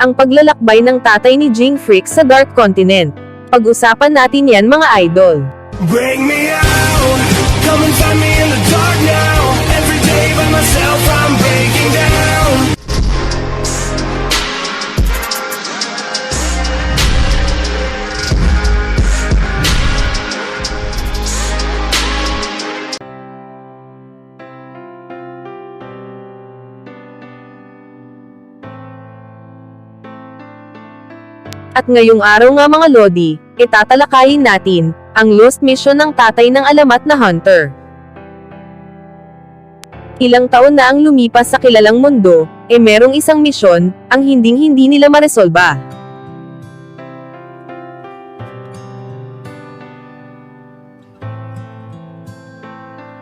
ang paglalakbay ng tatay ni Jing Freak sa Dark Continent. Pag-usapan natin yan mga idol. Bring me out, come and find me in the dark now. Every day by myself, I'm breaking down. At ngayong araw nga mga Lodi, itatalakayin natin, ang lost mission ng tatay ng alamat na hunter. Ilang taon na ang lumipas sa kilalang mundo, e merong isang misyon, ang hinding-hindi nila maresolba.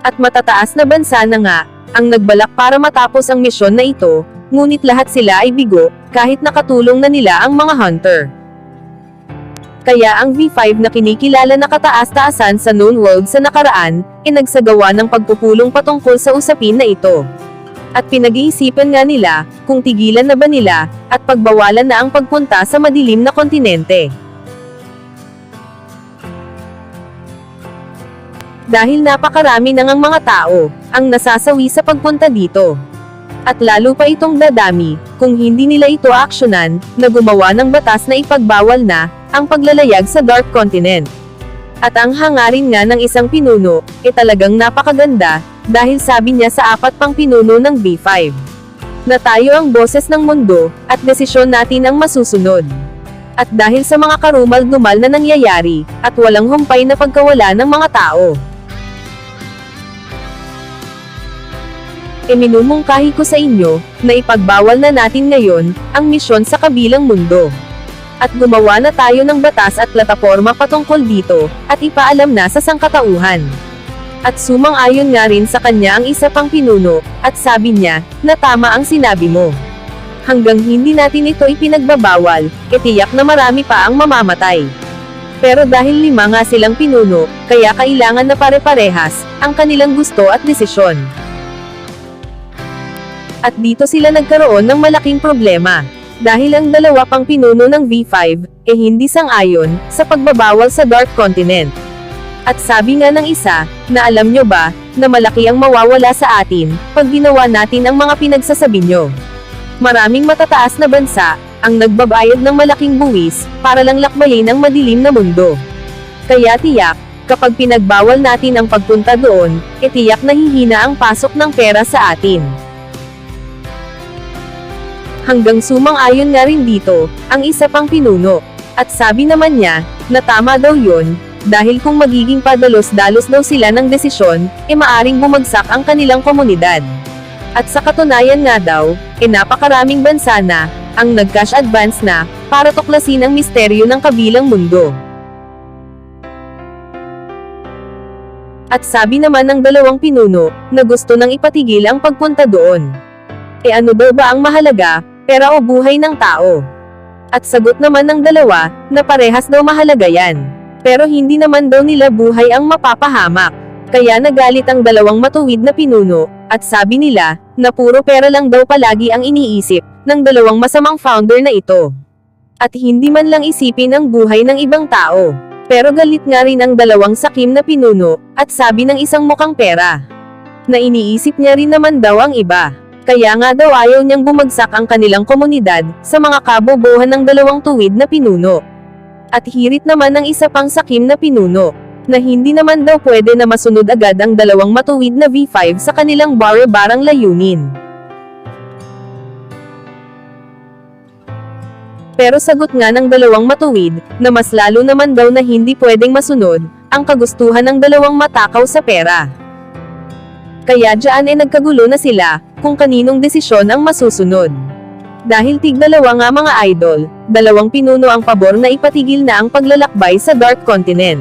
At matataas na bansa na nga, ang nagbalak para matapos ang misyon na ito, ngunit lahat sila ay bigo, kahit nakatulong na nila ang mga hunter. Kaya ang V5 na kinikilala na kataas-taasan sa known world sa nakaraan, ay nagsagawa ng pagpupulong patungkol sa usapin na ito. At pinag-iisipan nga nila, kung tigilan na ba nila, at pagbawalan na ang pagpunta sa madilim na kontinente. Dahil napakarami nang ang mga tao, ang nasasawi sa pagpunta dito. At lalo pa itong dadami, kung hindi nila ito aksyonan, na gumawa ng batas na ipagbawal na, ang paglalayag sa Dark Continent. At ang hangarin nga ng isang pinuno, e talagang napakaganda, dahil sabi niya sa apat pang pinuno ng B5. Na tayo ang boses ng mundo, at desisyon natin ang masusunod. At dahil sa mga karumal-dumal na nangyayari, at walang humpay na pagkawala ng mga tao. Iminumungkahi ko sa inyo, na ipagbawal na natin ngayon, ang misyon sa kabilang mundo. At gumawa na tayo ng batas at plataforma patungkol dito, at ipaalam na sa sangkatauhan. At sumang-ayon nga rin sa kanya ang isa pang pinuno, at sabi niya, na tama ang sinabi mo. Hanggang hindi natin ito ipinagbabawal, itiyak na marami pa ang mamamatay. Pero dahil lima nga silang pinuno, kaya kailangan na pare-parehas, ang kanilang gusto at desisyon. At dito sila nagkaroon ng malaking problema. Dahil ang dalawa pang pinuno ng V5, eh hindi sang-ayon, sa pagbabawal sa Dark Continent. At sabi nga ng isa, na alam nyo ba, na malaki ang mawawala sa atin, pag ginawa natin ang mga pinagsasabi nyo. Maraming matataas na bansa, ang nagbabayad ng malaking buwis, para lang lakbayin ang madilim na mundo. Kaya tiyak, kapag pinagbawal natin ang pagpunta doon, e tiyak na hihina ang pasok ng pera sa atin. Hanggang sumang-ayon nga rin dito, ang isa pang pinuno. At sabi naman niya, na tama daw yun, dahil kung magiging padalos-dalos daw sila ng desisyon, e maaring bumagsak ang kanilang komunidad. At sa katunayan nga daw, e napakaraming bansa na, ang nag-cash advance na, para tuklasin ang misteryo ng kabilang mundo. At sabi naman ng dalawang pinuno, na gusto nang ipatigil ang pagpunta doon. E ano daw ba ang mahalaga, pera o buhay ng tao? At sagot naman ng dalawa, na parehas daw mahalaga yan. Pero hindi naman daw nila buhay ang mapapahamak. Kaya nagalit ang dalawang matuwid na pinuno, at sabi nila, na puro pera lang daw palagi ang iniisip, ng dalawang masamang founder na ito. At hindi man lang isipin ang buhay ng ibang tao. Pero galit nga rin ang dalawang sakim na pinuno, at sabi ng isang mukhang pera. Na iniisip niya rin naman daw ang iba. Kaya nga daw ayaw niyang bumagsak ang kanilang komunidad, sa mga kabobohan ng dalawang tuwid na pinuno. At hirit naman ng isa pang sakim na pinuno, na hindi naman daw pwede na masunod agad ang dalawang matuwid na V5 sa kanilang bare-barang layunin. Pero sagot nga ng dalawang matuwid, na mas lalo naman daw na hindi pwedeng masunod, ang kagustuhan ng dalawang matakaw sa pera. Kaya dyan ay nagkagulo na sila, kung kaninong desisyon ang masusunod. Dahil tig-dalawa nga mga idol, dalawang pinuno ang pabor na ipatigil na ang paglalakbay sa Dark Continent.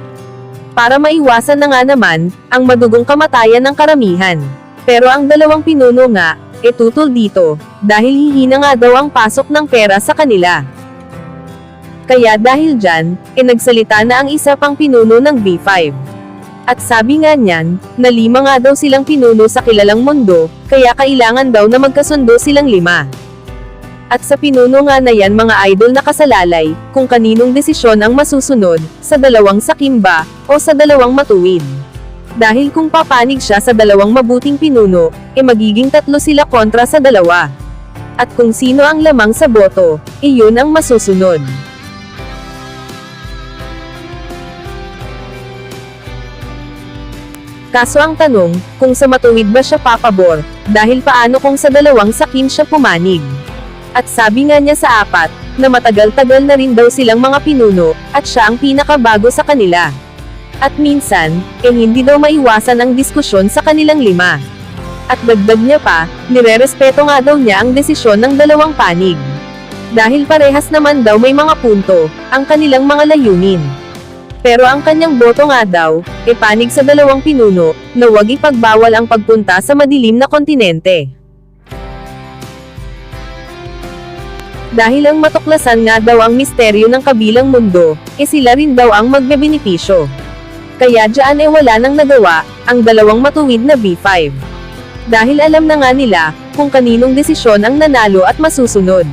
Para maiwasan na nga naman, ang madugong kamatayan ng karamihan. Pero ang dalawang pinuno nga, e tutol dito, dahil hihina nga daw ang pasok ng pera sa kanila. Kaya dahil dyan, e nagsalita na ang isa pang pinuno ng B5. At sabi nga niyan, na lima nga daw silang pinuno sa kilalang mundo, kaya kailangan daw na magkasundo silang lima. At sa pinuno nga na yan mga idol na kasalalay, kung kaninong desisyon ang masusunod, sa dalawang sakimba, o sa dalawang matuwid. Dahil kung papanig siya sa dalawang mabuting pinuno, e magiging tatlo sila kontra sa dalawa. At kung sino ang lamang sa boto, iyon ang masusunod. Kaso ang tanong, kung sa matuwid ba siya papabor, dahil paano kung sa dalawang sakim siya pumanig? At sabi nga niya sa apat, na matagal-tagal na rin daw silang mga pinuno, at siya ang pinakabago sa kanila. At minsan, eh hindi daw maiwasan ang diskusyon sa kanilang lima. At dagdag niya pa, nirerespeto nga daw niya ang desisyon ng dalawang panig. Dahil parehas naman daw may mga punto, ang kanilang mga layunin. Pero ang kanyang boto nga daw, e panig sa dalawang pinuno, na huwag ipagbawal ang pagpunta sa madilim na kontinente. Dahil ang matuklasan nga daw ang misteryo ng kabilang mundo, e sila rin daw ang magbebenepisyo. Kaya dyan e wala nang nagawa, ang dalawang matuwid na B5. Dahil alam na nga nila, kung kaninong desisyon ang nanalo at masusunod.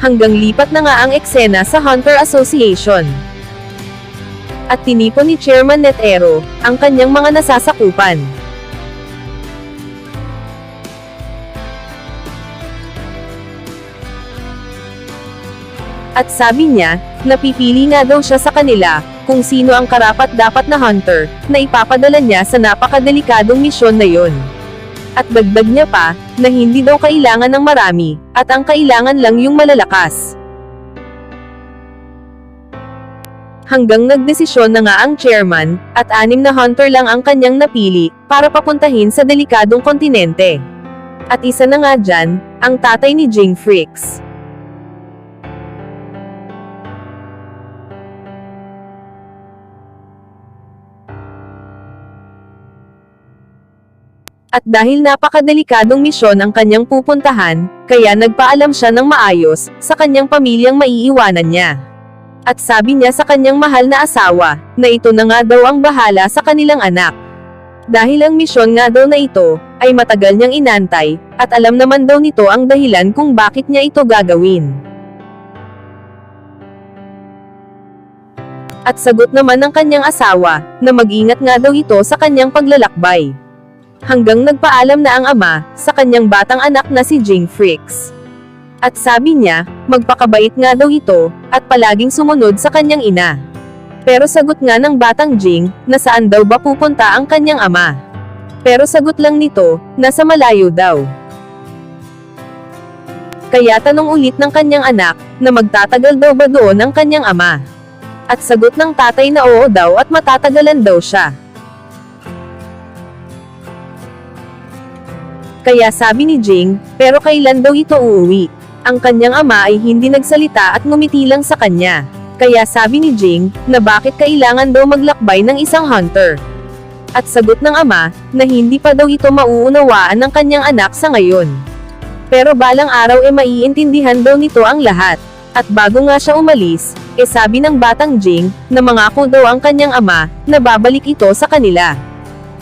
Hanggang lipat na nga ang eksena sa Hunter Association. At tinipon ni Chairman Netero, ang kanyang mga nasasakupan. At sabi niya, napipili nga daw siya sa kanila, kung sino ang karapat dapat na hunter, na ipapadala niya sa napakadelikadong misyon na yon. At dagdag niya pa, na hindi daw kailangan ng marami, at ang kailangan lang yung malalakas. Hanggang nagdesisyon na nga ang chairman, at anim na hunter lang ang kanyang napili, para papuntahin sa delikadong kontinente. At isa na nga dyan, ang tatay ni Jing Freaks. At dahil napakadelikadong misyon ang kanyang pupuntahan, kaya nagpaalam siya ng maayos, sa kanyang pamilyang maiiwanan niya. At sabi niya sa kanyang mahal na asawa, na ito na nga daw ang bahala sa kanilang anak. Dahil ang misyon nga daw na ito, ay matagal niyang inantay, at alam naman daw nito ang dahilan kung bakit niya ito gagawin. At sagot naman ng kanyang asawa, na mag-ingat nga daw ito sa kanyang paglalakbay. Hanggang nagpaalam na ang ama, sa kanyang batang anak na si Jing Freaks. At sabi niya, magpakabait nga daw ito, at palaging sumunod sa kanyang ina. Pero sagot nga ng batang Jing, na saan daw ba pupunta ang kanyang ama. Pero sagot lang nito, nasa malayo daw. Kaya tanong ulit ng kanyang anak, na magtatagal daw ba doon ang kanyang ama. At sagot ng tatay na oo daw at matatagalan daw siya. Kaya sabi ni Jing, pero kailan daw ito uuwi? Ang kanyang ama ay hindi nagsalita at ngumiti lang sa kanya. Kaya sabi ni Jing, na bakit kailangan daw maglakbay ng isang hunter. At sagot ng ama, na hindi pa daw ito mauunawaan ng kanyang anak sa ngayon. Pero balang araw e maiintindihan daw nito ang lahat. At bago nga siya umalis, e sabi ng batang Jing, na mangako daw ang kanyang ama, na babalik ito sa kanila.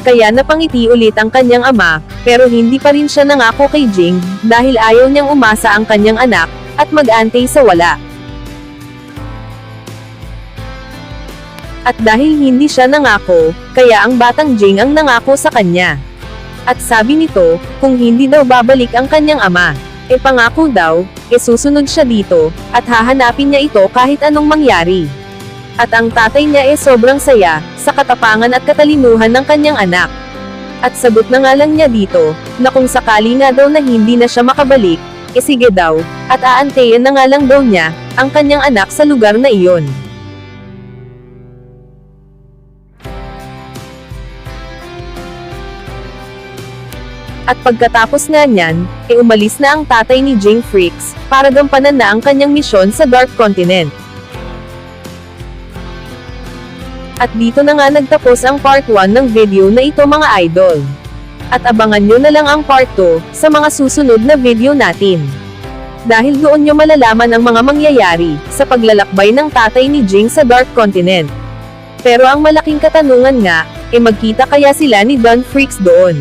Kaya napangiti ulit ang kanyang ama, pero hindi pa rin siya nangako kay Jing, dahil ayaw niyang umasa ang kanyang anak, at mag-antay sa wala. At dahil hindi siya nangako, kaya ang batang Jing ang nangako sa kanya. At sabi nito, kung hindi daw babalik ang kanyang ama, e pangako daw, e susunod siya dito, at hahanapin niya ito kahit anong mangyari. At ang tatay niya e sobrang saya, sa katapangan at katalinuhan ng kanyang anak. At sagot na nga lang niya dito, na kung sakali nga daw na hindi na siya makabalik, e sige daw, at aantayin na nga lang daw niya, ang kanyang anak sa lugar na iyon. At pagkatapos nga niyan, e umalis na ang tatay ni Jing Freaks, para gampanan na ang kanyang misyon sa Dark Continent. At dito na nga nagtapos ang part 1 ng video na ito mga idol. At abangan nyo na lang ang part 2, sa mga susunod na video natin. Dahil doon nyo malalaman ang mga mangyayari, sa paglalakbay ng tatay ni Jing sa Dark Continent. Pero ang malaking katanungan nga, e magkita kaya sila ni Don Freaks doon.